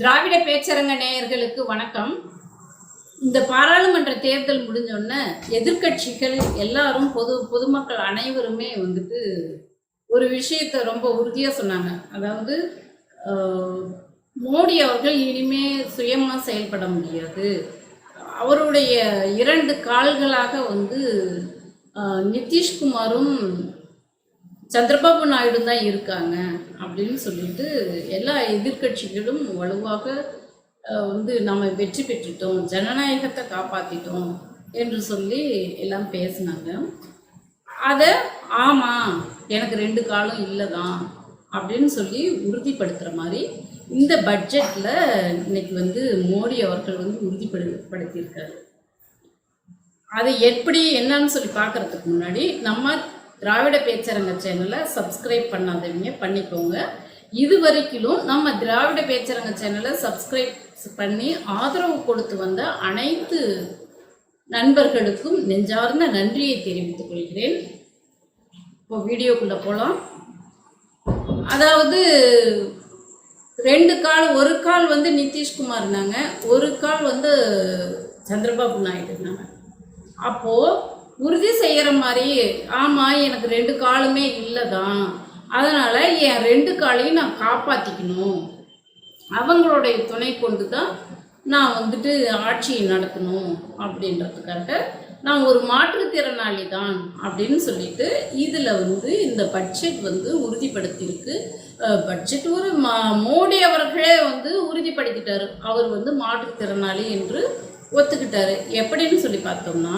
திராவிட பேச்சரங்க நேயர்களுக்கு வணக்கம். இந்த பாராளுமன்ற தேர்தல் முடிஞ்சோடனே எதிர்க்கட்சிகள் எல்லாரும் பொது பொதுமக்கள் அனைவருமே வந்துட்டு ஒரு விஷயத்த ரொம்ப உறுதியாக சொன்னாங்க. அதாவது மோடி அவர்கள் இனிமே சுயமாக செயல்பட முடியாது. அவருடைய இரண்டு கால்களாக வந்து நிதிஷ்குமாரும் சந்திரபாபு நாயுடு தான் இருக்காங்க அப்படின்னு சொல்லிட்டு எல்லா எதிர்க்கட்சிகளும் வலுவாக வந்து நம்ம வெற்றி பெற்றுட்டோம் ஜனநாயகத்தை காப்பாற்றிட்டோம் என்று சொல்லி எல்லாம் பேசினாங்க. அதை ஆமாம் எனக்கு ரெண்டு காலம் இல்லை தான் அப்படின்னு சொல்லி உறுதிப்படுத்துகிற மாதிரி இந்த பட்ஜெட்டில் இன்னைக்கு வந்து மோடி அவர்கள் வந்து உறுதிப்படு படுத்தியிருக்காரு அதை எப்படி என்னன்னு சொல்லி பார்க்குறதுக்கு முன்னாடி நம்ம திராவிட பேச்சரங்க சேனலை சப்ஸ்கிரைப் பண்ணாதவங்க பண்ணிக்கோங்க. இது வரைக்கும் நம்ம திராவிட பேச்சரங்க சேனலை சப்ஸ்கிரைப் பண்ணி ஆதரவு கொடுத்து வந்த அனைத்து நண்பர்களுக்கும் நெஞ்சார்ந்த நன்றியை தெரிவித்துக் கொள்கிறேன். இப்போ வீடியோக்குள்ளே போகலாம் அதாவது ரெண்டு கால் ஒரு கால் வந்து நிதிஷ்குமார் இருந்தாங்க ஒரு கால் வந்து சந்திரபாபு நாயுடு இருந்தாங்க அப்போது உறுதி செய்கிற மாதிரி ஆமாம் எனக்கு ரெண்டு காலுமே இல்லை தான் அதனால் என் ரெண்டு காலையும் நான் காப்பாற்றிக்கணும் அவங்களுடைய துணை கொண்டு தான் நான் வந்துட்டு ஆட்சியை நடத்தணும் அப்படின்றதுக்காக நான் ஒரு மாற்றுத்திறனாளி தான் அப்படின்னு சொல்லிட்டு இதில் வந்து இந்த பட்ஜெட் வந்து உறுதிப்படுத்தியிருக்கு. பட்ஜெட் ஒரு மா மோடி அவர்களே வந்து உறுதிப்படுத்திட்டார். அவர் வந்து மாற்றுத்திறனாளி என்று ஒத்துக்கிட்டாரு. எப்படின்னு சொல்லி பார்த்தோம்னா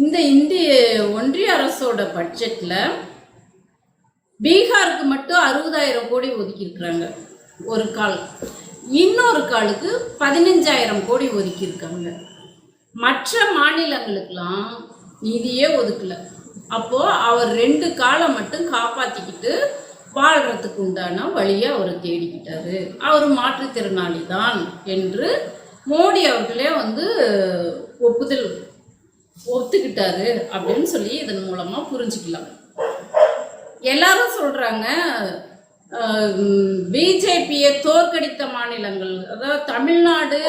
இந்த இந்திய ஒன்றிய அரசோட பட்ஜெட்டில் பீகாருக்கு மட்டும் அறுபதாயிரம் கோடி ஒதுக்கியிருக்கிறாங்க. ஒரு கால். இன்னொரு காலுக்கு பதினஞ்சாயிரம் கோடி ஒதுக்கியிருக்காங்க. மற்ற மாநிலங்களுக்கெல்லாம் நிதியே ஒதுக்கல. அப்போது அவர் ரெண்டு காலை மட்டும் காப்பாற்றிக்கிட்டு வாழ்கிறதுக்கு உண்டான வழியை அவர் தேடிக்கிட்டாரு. அவர் மாற்றுத்திறனாளி தான் என்று மோடி அவர்களே வந்து ஒப்புதல் ஒத்துக்கிட்டாரு அப்படின்னு சொல்லி இதன் மூலமாக புரிஞ்சுக்கலாம். எல்லாரும் சொல்கிறாங்க பிஜேபியை தோற்கடித்த மாநிலங்கள் அதாவது தமிழ்நாடு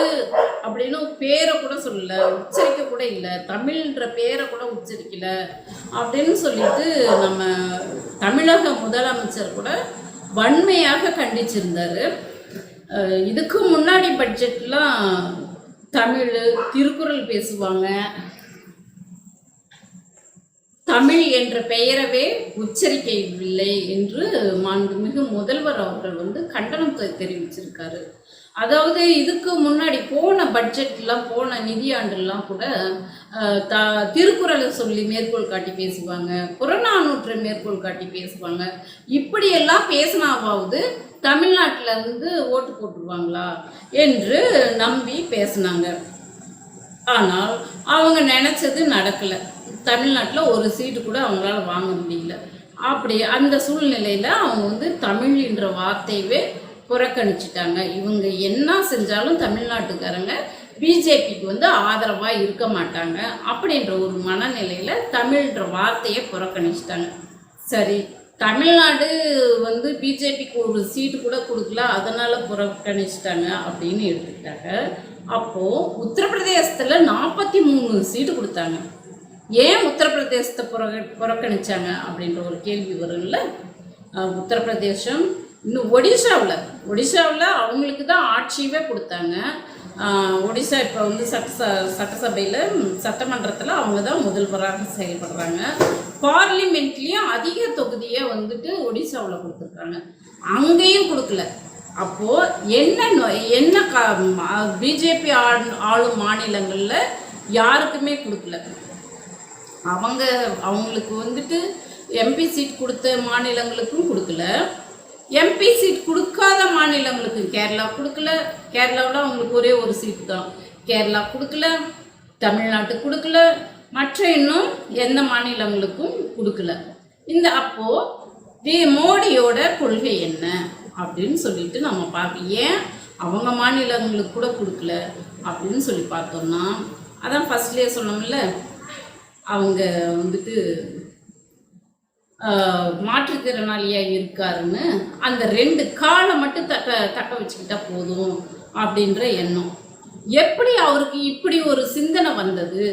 அப்படின்னு பேரை கூட சொல்லல உச்சரிக்க கூட இல்லை தமிழ்ன்ற பேரை கூட உச்சரிக்கல அப்படின்னு சொல்லிட்டு நம்ம தமிழக முதலமைச்சர் கூட வன்மையாக கண்டிச்சிருந்தாரு. இதுக்கு முன்னாடி பட்ஜெட்லாம் தமிழ் திருக்குறள் பேசுவாங்க தமிழ் என்ற பெயரவே உச்சரிக்கவில்லை என்று மாண்புமிகு முதல்வர் அவர்கள் வந்து கண்டனம் தெரிவிச்சிருக்காரு. அதாவது இதுக்கு முன்னாடி போன பட்ஜெட்லாம் போன நிதியாண்டுலாம் கூட த திருக்குறளை சொல்லி மேற்கோள் காட்டி பேசுவாங்க புறநானூற்றை மேற்கோள் காட்டி பேசுவாங்க. இப்படியெல்லாம் பேசினாவாவது தமிழ்நாட்டில் இருந்து ஓட்டு போட்டுருவாங்களா என்று நம்பி பேசினாங்க. ஆனால் அவங்க நினச்சது நடக்கலை. தமிழ்நாட்டில் ஒரு சீட்டு கூட அவங்களால வாங்க முடியல. அப்படி அந்த சூழ்நிலையில் அவங்க வந்து தமிழ்ன்ற வார்த்தையவே புறக்கணிச்சிட்டாங்க. இவங்க என்ன செஞ்சாலும் தமிழ்நாட்டுக்காரங்க பிஜேபிக்கு வந்து ஆதரவாக இருக்க மாட்டாங்க. அப்படின்ற ஒரு மனநிலையில் தமிழ்ன்ற வார்த்தையை புறக்கணிச்சிட்டாங்க. சரி தமிழ்நாடு வந்து பிஜேபிக்கு ஒரு சீட்டு கூட கொடுக்கல அதனால் புறக்கணிச்சிட்டாங்க அப்படின்னு எடுத்துக்கிட்டாங்க. அப்போது உத்தரப்பிரதேசத்தில் நாற்பத்தி மூணு சீட்டு கொடுத்தாங்க. ஏன் உத்தரப்பிரதேசத்தை புற புறக்கணிச்சாங்க அப்படின்ற ஒரு கேள்வி வரும்ல? உத்தரப்பிரதேசம் இன்னும் ஒடிஷாவில் ஒடிஷாவில் அவங்களுக்கு தான் ஆட்சியவே கொடுத்தாங்க. ஒடிசா ஒடிஷா இப்போ வந்து சட்ட சட்டசபையில் சட்டமன்றத்தில் அவங்க தான் முதல்வராக செயல்படுறாங்க. பார்லிமெண்ட்லேயும் அதிக தொகுதியை வந்துட்டு ஒடிஷாவில் கொடுத்துருக்காங்க. அங்கேயும் கொடுக்கல. அப்போது என்ன என்ன கா பிஜேபி ஆளும் மாநிலங்களில் யாருக்குமே கொடுக்கல. அவங்க அவங்களுக்கு வந்துட்டு எம்பி சீட் கொடுத்த மாநிலங்களுக்கும் கொடுக்கல. எம்பி சீட் கொடுக்காத மாநிலங்களுக்கு கேரளா கொடுக்கல. கேரளாவில் அவங்களுக்கு ஒரே ஒரு சீட் தான். கேரளா கொடுக்கல தமிழ்நாட்டு கொடுக்கல மற்ற இன்னும் எந்த மாநிலங்களுக்கும் கொடுக்கல. இந்த அப்போது வி மோடியோட கொள்கை என்ன அப்படின்னு சொல்லிட்டு நம்ம பார்க்க ஏன் அவங்க மாநிலங்களுக்கு கூட கொடுக்கல அப்படின்னு சொல்லி பார்த்தோம்னா அதான் ஃபஸ்ட்லேயே சொன்னோம்ல அவங்க வந்துட்டு மாற்றுத்திறனாளியாக இருக்காருன்னு அந்த ரெண்டு காலை மட்டும் தக்க தக்க வச்சுக்கிட்டா போதும் அப்படின்ற எண்ணம். எப்படி அவருக்கு இப்படி ஒரு சிந்தனை வந்தது?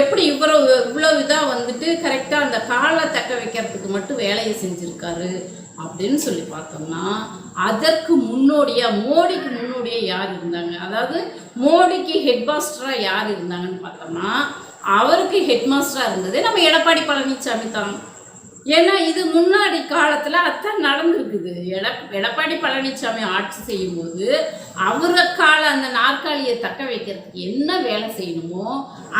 எப்படி இவ்வளவு இவ்வளவு இதாக வந்துட்டு கரெக்டாக அந்த காலை தக்க வைக்கிறதுக்கு மட்டும் வேலையை செஞ்சுருக்காரு அப்படின்னு சொல்லி பார்த்தோம்னா அதற்கு முன்னோடியாக மோடிக்கு முன்னோடியாக யார் இருந்தாங்க? அதாவது மோடிக்கு ஹெட் மாஸ்டராக யார் இருந்தாங்கன்னு பார்த்தோம்னா அவருக்கு ஹெட் மாஸ்டராக இருந்தது. நம்ம எடப்பாடி பழனிசாமி தான். ஏன்னா இது முன்னாடி காலத்தில் அதான் நடந்திருக்குது. எட எடப்பாடி பழனிசாமி ஆட்சி செய்யும்போது அவரை கால அந்த நாற்காலியை தக்க வைக்கிறதுக்கு என்ன வேலை செய்யணுமோ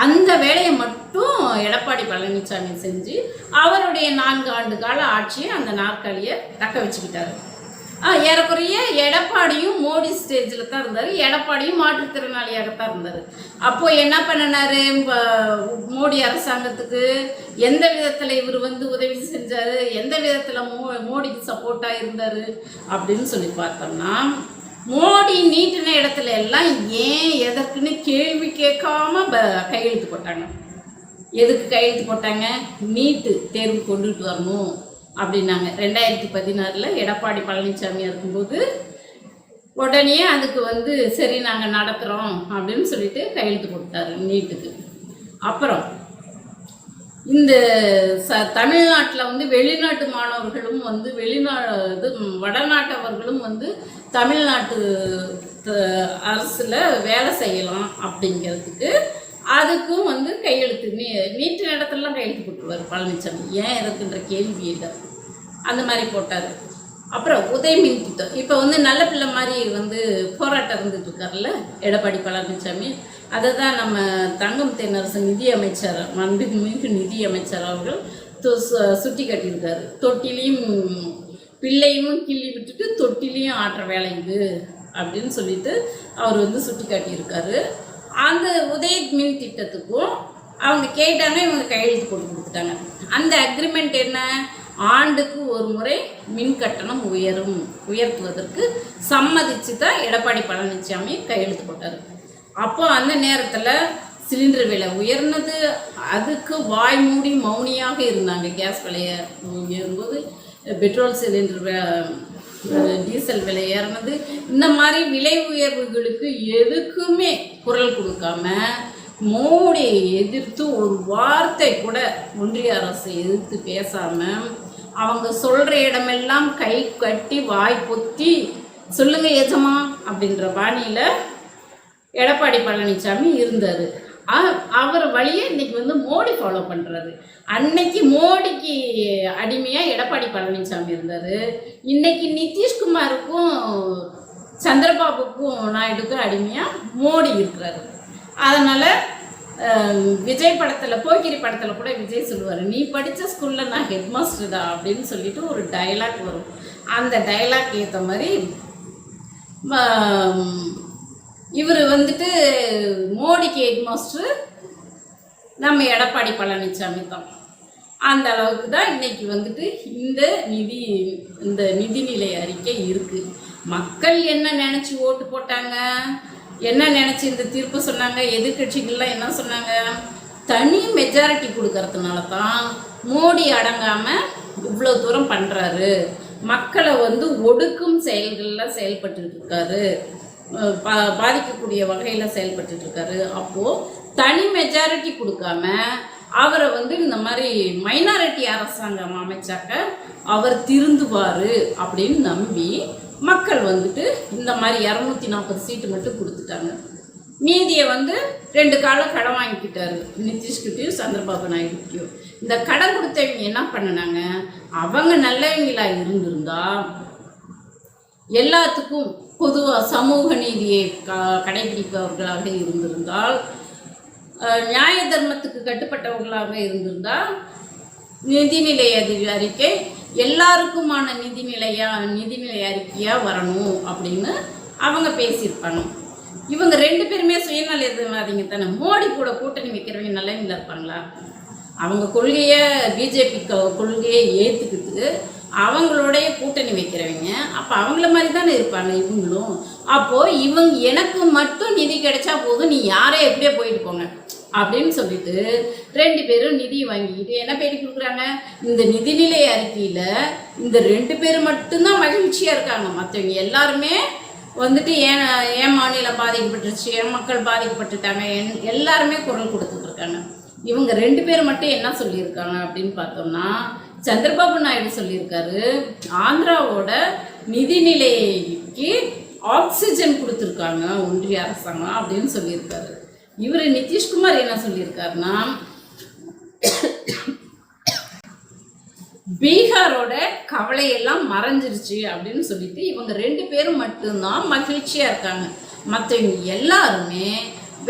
அந்த வேலையை மட்டும் எடப்பாடி பழனிசாமி செஞ்சு அவருடைய நான்கு ஆண்டு கால ஆட்சியை அந்த நாற்காலியை தக்க வச்சுக்கிட்டாரு. ஆ, ஏறக்குறைய எடப்பாடியும் மோடி ஸ்டேஜில் தான் இருந்தார். எடப்பாடியும் மாற்றுத்திறனாளியாக தான் இருந்தார். அப்போது என்ன பண்ணினார்? மோடி அரசாங்கத்துக்கு எந்த விதத்தில் இவர் வந்து உதவி செஞ்சார்? எந்த விதத்தில் மோ மோடிக்கு சப்போர்ட்டாக இருந்தார்? அப்படின்னு சொல்லி பார்த்தோம்னா மோடி நீட்டின இடத்துல எல்லாம் ஏன் எதற்குன்னு கேள்வி கேட்காம ப கையெழுத்து போட்டாங்க. எதுக்கு கையெழுத்து போட்டாங்க? நீட்டு தேர்வு கொண்டுட்டு வரணும். அப்படின்னாங்க. ரெண்டாயிரத்தி பதினாறில் எடப்பாடி பழனிசாமி இருக்கும்போது உடனே அதுக்கு வந்து சரி நாங்கள் நடத்துகிறோம் அப்படின்னு சொல்லிட்டு கையெழுத்து கொடுத்தாரு நீட்டுக்கு. அப்புறம் இந்த ச தமிழ்நாட்டில் வந்து வெளிநாட்டு மாணவர்களும் வந்து வெளிநா இது வடநாட்டவர்களும் வந்து தமிழ்நாட்டு அரசில் வேலை செய்யலாம் அப்படிங்கிறதுக்கு அதுக்கும் வந்து கையெழுத்து. நீ நீட்டு இடத்துலலாம் கையெழுத்து போட்டுருவார் பழனிசாமி ஏன் எதற்குன்ற கேள்வி இல்லை அந்த மாதிரி போட்டார். அப்புறம் உதயமின் திட்டம் இப்போ வந்து நல்ல பிள்ளை மாதிரி வந்து போராட்டம் இருந்துட்டு இருக்கார்ல எடப்பாடி பழனிசாமி அதை தான் நம்ம தங்கம் தென்னரசு நிதி அமைச்சர் மாண்புமிகு நிதி அவர்கள் சுட்டி காட்டியிருக்காரு. தொட்டிலையும் பிள்ளையும் கிள்ளி விட்டுட்டு தொட்டிலையும் ஆட்டுற வேலை இது அப்படின்னு சொல்லிட்டு அவர் வந்து சுட்டி காட்டியிருக்காரு. அந்த உதய மின் திட்டத்துக்கும் அவங்க கேட்டாங்க இவங்க கையெழுத்து போட்டு கொடுத்துட்டாங்க. அந்த அக்ரிமெண்ட் என்ன? ஆண்டுக்கு ஒரு முறை மின் கட்டணம் உயரும் உயர்த்துவதற்கு சம்மதித்து தான் எடப்பாடி பழனிசாமி கையெழுத்து போட்டார். அப்போ அந்த நேரத்தில் சிலிண்டர் விலை உயர்ந்தது அதுக்கு வாய் மூடி மௌனியாக இருந்தாங்க. கேஸ் விலையை உயரும்போது பெட்ரோல் சிலிண்டர் வே- டீசல் விலை ஏறினது. இந்த மாதிரி விலை உயர்வுகளுக்கு எதுக்குமே குரல் கொடுக்காம மோடியை எதிர்த்து ஒரு வார்த்தை கூட ஒன்றிய அரசை எதிர்த்து பேசாமல் அவங்க சொல்கிற இடமெல்லாம் கை கட்டி வாய் பொத்தி சொல்லுங்க எஜமா அப்படின்ற பாணியில் எடப்பாடி பழனிசாமி இருந்தார் அவர் வழியே இன்னைக்கு வந்து மோடி ஃபாலோ பண்ணுறாரு அன்னைக்கு மோடிக்கு அடிமையாக எடப்பாடி பழனிசாமி இருந்தார். இன்னைக்கு நிதிஷ்குமாருக்கும் சந்திரபாபுக்கும் நாயுடுக்கும் அடிமையாக மோடி இருக்கிறாரு. அதனால் விஜய் படத்தில் போக்கிரி படத்தில் கூட விஜய் சொல்லுவார் நீ படித்த ஸ்கூலில் நான் ஹெட் மாஸ்டர் தான் அப்படின்னு சொல்லிட்டு ஒரு டயலாக் வரும். அந்த டயலாக் ஏற்ற மாதிரி இவர் வந்துட்டு மோடிக்கு ஹெட் மாஸ்டர் நம்ம எடப்பாடி பழனிசாமி தான். அந்த அளவுக்கு தான் இன்னைக்கு வந்துட்டு இந்த நிதி இந்த நிதிநிலை அறிக்கை இருக்குது மக்கள் என்ன நினச்சி ஓட்டு போட்டாங்க? என்ன நினச்சி இந்த தீர்ப்பு சொன்னாங்க? எதிர்க்கட்சிகள்லாம் என்ன சொன்னாங்க? தனி மெஜாரிட்டி கொடுக்கறதுனால தான் மோடி அடங்காமல் இவ்வளோ தூரம் பண்ணுறாரு மக்களை வந்து ஒடுக்கும் செயல்களில் செயல்பட்டு இருக்காரு. பா- பாதிக்கக்கூடிய வகையில் செயல்பட்டுருக்காரு அப்போது தனி மெஜாரிட்டி கொடுக்காம அவரை வந்து இந்த மாதிரி மைனாரிட்டி அரசாங்கம் அமைச்சாக்க அவர் திருந்துவார் அப்படின்னு நம்பி மக்கள் வந்துட்டு இந்த மாதிரி இரநூத்தி நாற்பது சீட்டு மட்டும் கொடுத்துட்டாங்க. மீதியை வந்து ரெண்டு காலம் கடன் வாங்கிக்கிட்டாரு. நிதிஷ்கிட்டையும் சந்திரபாபு நாயுடுக்கிட்டையும் இந்த கடன் கொடுத்தவங்க என்ன பண்ணினாங்க? அவங்க நல்லவங்களா இருந்திருந்தா எல்லாத்துக்கும் பொதுவாக சமூக நீதியை கடைபிடிப்பவர்களாக இருந்திருந்தால் நியாய தர்மத்துக்கு கட்டுப்பட்டவர்களாக இருந்திருந்தால் நிதிநிலை அறிக்கை எல்லாருக்குமான நிதிநிலையா நிதிநிலை அறிக்கையாக வரணும் அப்படின்னு அவங்க பேசியிருப்பாங்க இவங்க ரெண்டு பேருமே சுயநலவாதிங்க தானே. மோடி கூட கூட்டணி வைக்கிறவங்க நல்லவங்களா இருப்பாங்களா? அவங்க கொள்கையை பிஜேபி கொள்கையை ஏற்றுக்கிட்டு அவங்களோடைய கூட்டணி வைக்கிறவங்க. அப்போ அவங்கள மாதிரி தானே இருப்பாங்க இவங்களும். அப்போது இவங்க எனக்கு மட்டும் நிதி கிடைச்சா போதும் நீ யாரே எப்படியே போயிட்டு போங்க. அப்படின்னு சொல்லிட்டு ரெண்டு பேரும் நிதி வாங்கிக்கிட்டு என்ன பேட்டி கொடுக்குறாங்க? இந்த நிதிநிலை அறிக்கையில் இந்த ரெண்டு பேர் மட்டும்தான் மகிழ்ச்சியாக இருக்காங்க. மற்றவங்க எல்லாருமே வந்துட்டு ஏன் ஏன் மாநிலம் பாதிக்கப்பட்டுருச்சு என் மக்கள் பாதிக்கப்பட்டுட்டாங்க என் எல்லாருமே குரல் கொடுத்துட்ருக்காங்க இவங்க ரெண்டு பேர் மட்டும் என்ன சொல்லியிருக்காங்க அப்படின்னு பார்த்தோம்னா சந்திரபாபு நாயுடு சொல்லியிருக்காரு ஆந்திராவோட நிதிநிலைக்கு ஆக்சிஜன் கொடுத்துருக்காங்க ஒன்றிய அரசாங்கம் அப்படின்னு சொல்லியிருக்காரு. இவர் நிதிஷ்குமார் என்ன சொல்லியிருக்காருன்னா பீகாரோட கவலையெல்லாம் மறைஞ்சிருச்சு அப்படின்னு சொல்லிட்டு இவங்க ரெண்டு பேரும் மட்டும்தான் மகிழ்ச்சியாக இருக்காங்க. மற்றவங்க எல்லாருமே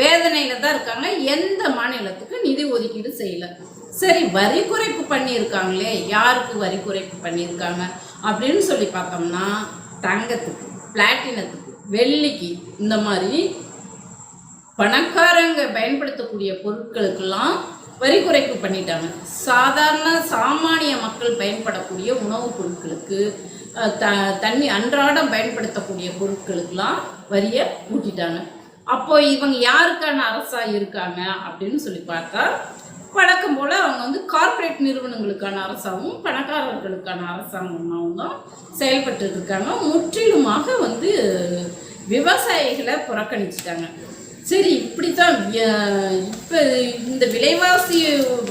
வேதனையில் தான் இருக்காங்க. எந்த மாநிலத்துக்கும் நிதி ஒதுக்கீடு செய்யலை. சரி வரி குறைப்பு பண்ணியிருக்காங்களே யாருக்கு வரி குறைப்பு பண்ணியிருக்காங்க அப்படின்னு சொல்லி பார்த்தோம்னா தங்கத்துக்கு பிளாட்டினத்துக்கு வெள்ளிக்கு இந்த மாதிரி பணக்காரங்க பயன்படுத்தக்கூடிய பொருட்களுக்கெல்லாம் வரி குறைப்பு பண்ணிட்டாங்க. சாதாரண சாமானிய மக்கள் பயன்படக்கூடிய உணவுப் பொருட்களுக்கு த தண்ணி அன்றாடம் பயன்படுத்தக்கூடிய பொருட்களுக்கெல்லாம் வரியை கூட்டிட்டாங்க அப்போ இவங்க யாருக்கான அரசா இருக்காங்க அப்படின்னு சொல்லி பார்த்தா வழக்கம் போல் அவங்க வந்து கார்ப்பரேட் நிறுவனங்களுக்கான அரசாங்கம் பணக்காரர்களுக்கான அரசாங்கமாகவும் தான் செயல்பட்டு இருக்காங்க. முற்றிலுமாக வந்து விவசாயிகளை புறக்கணிச்சிட்டாங்க. சரி இப்படி தான் இப்போ இந்த விலைவாசி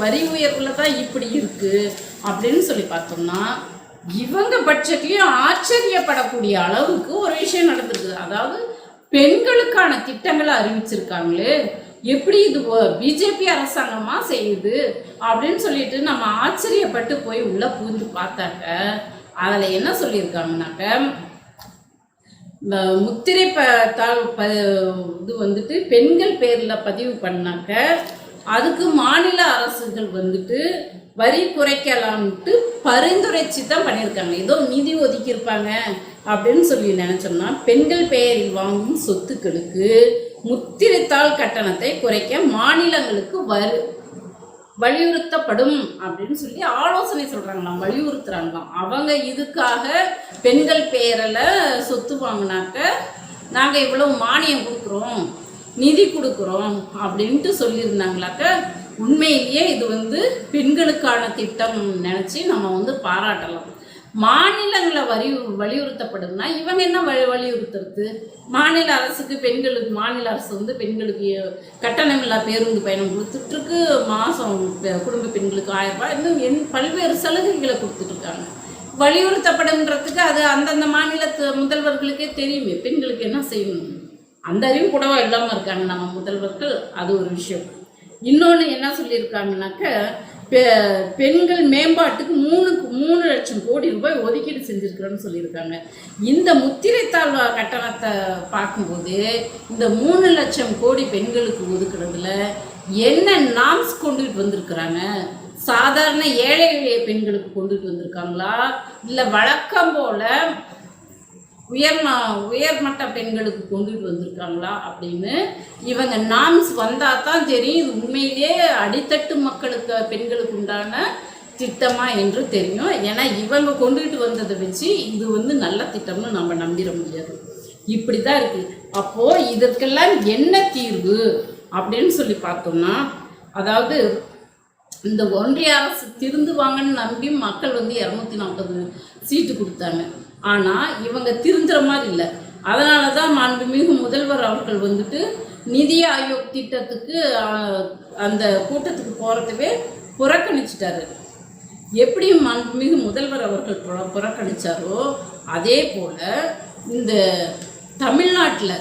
வரி உயர்வில் தான் இப்படி இருக்குது அப்படின்னு சொல்லி பார்த்தோம்னா இவங்க பட்ஜெட்லேயும் ஆச்சரியப்படக்கூடிய அளவுக்கு ஒரு விஷயம் நடந்திருக்குது. அதாவது பெண்களுக்கான திட்டங்களை அறிவிச்சிருக்காங்களே. எப்படி இது பிஜேபி அரசாங்கமா செய்யுது அப்படின்னு சொல்லிட்டு நம்ம ஆச்சரியப்பட்டு போய் உள்ள பூந்து பார்த்தாக்க அதில் என்ன சொல்லியிருக்காங்கனாக்க இந்த முத்திரை ப ப இது வந்துட்டு பெண்கள் பேரில் பதிவு பண்ணாக்க அதுக்கு மாநில அரசுகள் வந்துட்டு வரி குறைக்கலாம்ட்டு பரிந்துரைச்சு தான் பண்ணியிருக்காங்க. ஏதோ நிதி ஒதுக்கியிருப்பாங்க அப்படின்னு சொல்லி நினச்சோம்னா பெண்கள் பெயரில் வாங்கும் சொத்துக்களுக்கு முத்திரைத்தாள் கட்டணத்தை குறைக்க மாநிலங்களுக்கு வரு வலியுறுத்தப்படும் அப்படின்னு சொல்லி ஆலோசனை சொல்கிறாங்களாம் வலியுறுத்துறாங்களாம். அவங்க இதுக்காக பெண்கள் பேரில் சொத்து வாங்கினாக்க நாங்கள் இவ்வளவு மானியம் கொடுக்குறோம் நிதி கொடுக்குறோம் அப்படின்ட்டு சொல்லியிருந்தாங்களாக்க உண்மையிலேயே இது வந்து பெண்களுக்கான திட்டம் நினச்சி நம்ம வந்து பாராட்டலாம். மாநிலங்களை வரி வலியுறுத்தப்படுதுன்னா இவங்க என்ன வலி வலியுறுத்துறது? மாநில அரசுக்கு பெண்களுக்கு மாநில அரசு வந்து பெண்களுக்கு கட்டணமில்லா பேருந்து பயணம் கொடுத்துட்ருக்கு. மாதம் குடும்ப பெண்களுக்கு ஆயிரம் ரூபாய் இன்னும் என் பல்வேறு சலுகைகளை கொடுத்துட்ருக்காங்க. வலியுறுத்தப்படுன்றதுக்கு அது அந்தந்த மாநிலத்து முதல்வர்களுக்கே தெரியுமே. பெண்களுக்கு என்ன செய்யணும்? அந்த அறிவு கூடவா இல்லாமல் இருக்காங்க நம்ம முதல்வர்கள். அது ஒரு விஷயம். இன்னொன்று என்ன சொல்லியிருக்காங்கனாக்க பெண்கள் மேம்பாட்டுக்கு மூணு மூணு லட்சம் கோடி ரூபாய் ஒதுக்கீடு செஞ்சுருக்கிறோன்னு சொல்லியிருக்காங்க. இந்த முத்திரைத்தாள் கட்டணத்தை பார்க்கும்போது இந்த மூணு லட்சம் கோடி பெண்களுக்கு ஒதுக்குறதுல என்ன நாம்ஸ் கொண்டுகிட்டு வந்திருக்கிறாங்க? சாதாரண ஏழை எளிய பெண்களுக்கு கொண்டுகிட்டு வந்திருக்காங்களா? இல்லை வழக்கம் போல் உயர்ம உயர்மட்ட பெண்களுக்கு கொண்டுட்டு வந்திருக்காங்களா அப்படின்னு இவங்க நாம்ஸ் வந்தால் தான் தெரியும். இது உண்மையிலேயே அடித்தட்டு மக்களுக்கு பெண்களுக்கு உண்டான திட்டமா என்று தெரியும். ஏன்னா இவங்க கொண்டுகிட்டு வந்ததை வச்சு இது வந்து நல்ல திட்டம்னு நம்ம நம்பிட முடியாது. இப்படி தான் இருக்குது அப்போது இதற்கெல்லாம் என்ன தீர்வு அப்படின்னு சொல்லி பார்த்தோம்னா அதாவது இந்த ஒன்றிய அரசு திருந்து வாங்கன்னு நம்பி மக்கள் வந்து இரநூத்தி நாற்பது சீட்டு கொடுத்தாங்க. ஆனால் இவங்க திருந்துற மாதிரி இல்லை. அதனால தான் மாண்புமிகு முதல்வர் அவர்கள் வந்துட்டு நிதி ஆயோக் திட்டத்துக்கு அந்த கூட்டத்துக்கு போகிறதுவே புறக்கணிச்சிட்டாரு. எப்படி மாண்புமிகு முதல்வர் அவர்கள் புற- அதே போல் இந்த தமிழ்நாட்டில்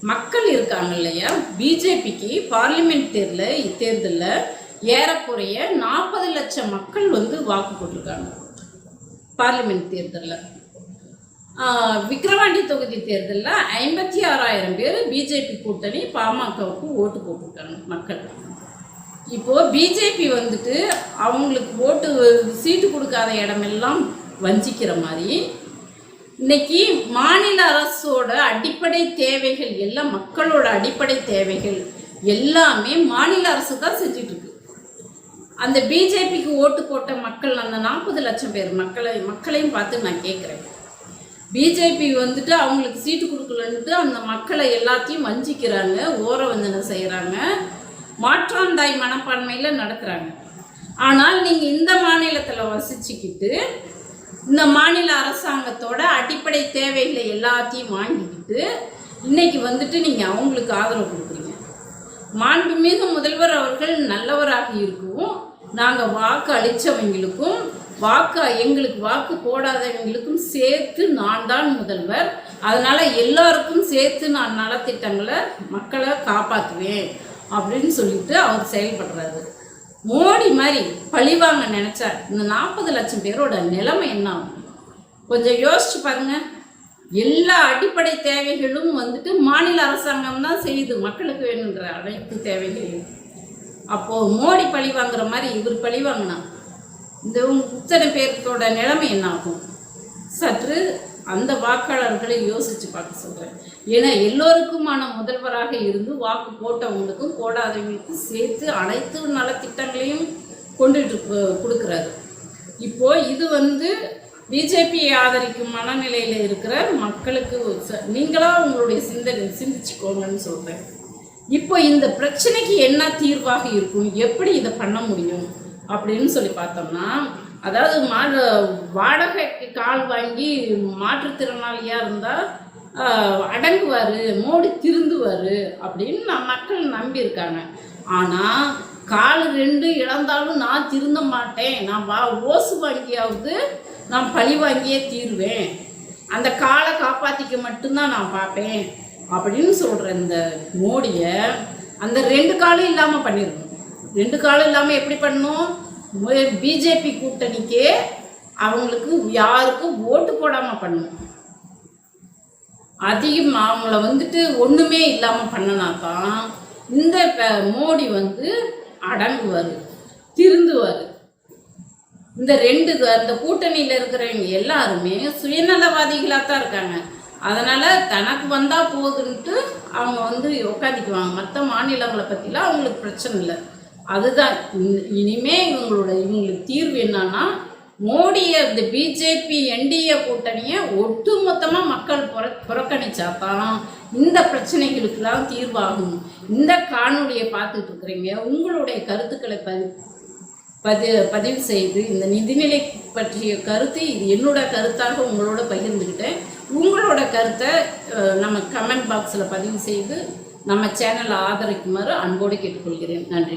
மக்கள் இருக்காங்க இல்லையா? பிஜேபிக்கு பார்லிமெண்ட் தேர்தல் தேர்தலில் ஏறக்குறைய நாற்பது லட்சம் மக்கள் வந்து வாக்கு போட்டிருக்காங்க. பார்லிமெண்ட் தேர்தலில். விக்கிரவாண்டி தொகுதி தேர்தலில் ஐம்பத்தி ஆறாயிரம் பேர் பிஜேபி கூட்டணி பாமகவுக்கு ஓட்டு போட்டிருக்காங்க மக்கள். இப்போது பிஜேபி வந்துட்டு அவங்களுக்கு ஓட்டு சீட்டு கொடுக்காத இடமெல்லாம் வஞ்சிக்கிற மாதிரி இன்னைக்கு மாநில அரசோட அடிப்படை தேவைகள் எல்லாம் மக்களோட அடிப்படை தேவைகள் எல்லாமே மாநில அரசு தான் செஞ்சுட்டு இருக்கு அந்த பிஜேபிக்கு ஓட்டு போட்ட மக்கள் அந்த நாற்பது லட்சம் பேர் மக்களை மக்களையும் பார்த்து நான் கேட்குறேன் பிஜேபி வந்துட்டு அவங்களுக்கு சீட்டு கொடுக்கலன்ட்டு அந்த மக்களை எல்லாத்தையும் வஞ்சிக்கிறாங்க ஓர வஞ்சனை செய்கிறாங்க மாற்றாந்தாய் மனப்பான்மையில் நடக்கிறாங்க. ஆனால் நீங்கள் இந்த மாநிலத்தில் வசிச்சுக்கிட்டு இந்த மாநில அரசாங்கத்தோட அடிப்படை தேவைகளை எல்லாத்தையும் வாங்கிக்கிட்டு இன்னைக்கு வந்துட்டு நீங்கள் அவங்களுக்கு ஆதரவு கொடுக்குறீங்க. மாண்புமிகு முதல்வர் அவர்கள் நல்லவராக இருக்கவும் நாங்கள் வாக்கு அளித்தவங்களுக்கும் வாக்கு எங்களுக்கு வாக்கு போடாதவங்களுக்கும் சேர்த்து நான் தான் முதல்வர். அதனால் எல்லாருக்கும் சேர்த்து நான் நலத்திட்டங்களை மக்களை காப்பாற்றுவேன் அப்படின்னு சொல்லிட்டு அவர் செயல்படுறாரு. மோடி மாதிரி பழிவாங்க நினச்சா இந்த நாற்பது லட்சம் பேரோட நிலைமை என்ன? ஆகும் கொஞ்சம் யோசிச்சு பாருங்க. எல்லா அடிப்படை தேவைகளும் வந்துட்டு மாநில அரசாங்கம் தான் செய்யுது மக்களுக்கு வேணுன்ற அனைத்து தேவைகளையும். அப்போது மோடி பழி வாங்குற மாதிரி இவர் பழி வாங்கினா இந்த உங்க- இத்தனை பேர்த்தோட நிலைமை என்ன ஆகும் சற்று அந்த வாக்காளர்களை யோசித்து பார்க்க சொல்கிறேன் ஏன்னா எல்லோருக்குமான முதல்வராக இருந்து வாக்கு போட்டவங்களுக்கும் போடாதவங்களுக்கும் சேர்த்து அனைத்து நலத்திட்டங்களையும் கொண்டுட்டு கொடுக்குறாரு. இப்போ இது வந்து பிஜேபியை ஆதரிக்கும் மனநிலையில் இருக்கிற மக்களுக்கு ச- நீங்களா உங்களுடைய சிந்தனை சிந்திச்சுக்கோங்கன்னு சொல்கிறேன் இப்போ இந்த பிரச்சனைக்கு என்ன தீர்வாக இருக்கும்? எப்படி இதை பண்ண முடியும்? அப்படின்னு சொல்லி பார்த்தோம்னா அதாவது மா வாடகைக்கு கால் வாங்கி மாற்றுத்திறனாளியாக இருந்தால் அடங்குவார் மோடி திருந்துவார் அப்படின்னு நம் மக்கள் நம்பியிருக்காங்க. ஆனால் கால் ரெண்டு இழந்தாலும் நான் திருந்த மாட்டேன். நான் வா ஓசு வாங்கியாவது நான் பழி வாங்கியே தீருவேன். அந்த காலை காப்பாற்றிக்க மட்டும்தான் நான் பார்ப்பேன். அப்படின்னு சொல்கிற இந்த மோடியை அந்த ரெண்டு காலும் இல்லாமல் பண்ணிடணும். ரெண்டு காலும் இல்லாமல் எப்படி பண்ணணும்? பிஜேபி கூட்டணிக்கே அவங்களுக்கு யாருக்கும் ஓட்டு போடாமல் பண்ணணும். அதிகம் அவங்கள வந்துட்டு ஒன்றுமே இல்லாமல் பண்ணனா தான் இந்த மோடி வந்து அடங்குவார் திருந்துவார். இந்த ரெண்டு அந்த கூட்டணியில் இருக்கிறவங்க எல்லாருமே சுயநலவாதிகளாக தான் இருக்காங்க. அதனால் தனக்கு வந்தால் போதுன்ட்டு அவங்க வந்து உட்காந்துக்குவாங்க மற்ற மாநிலங்களை பற்றிலாம் அவங்களுக்கு பிரச்சனை இல்லை. அதுதான். இனிமே இவங்களோட இவங்களுக்கு தீர்வு என்னன்னா மோடியை இந்த பிஜேபி என்டிஏ கூட்டணியை ஒட்டுமொத்தமாக மக்கள் புற புறக்கணிச்சா தான் இந்த பிரச்சனைகளுக்கெல்லாம் தீர்வாகும் இந்த காணொலியை பார்த்துட்டு இருக்கிறீங்க உங்களுடைய கருத்துக்களை பதி பதி பதிவு செய்து இந்த நிதிநிலை பற்றிய கருத்து இது என்னோட கருத்தாக உங்களோட பகிர்ந்துக்கிட்டேன் உங்களோட கருத்தை நம்ம கமெண்ட் பாக்ஸில் பதிவு செய்து நம்ம சேனலை ஆதரிக்குமாறு அன்போடு கேட்டுக்கொள்கிறேன். நன்றி.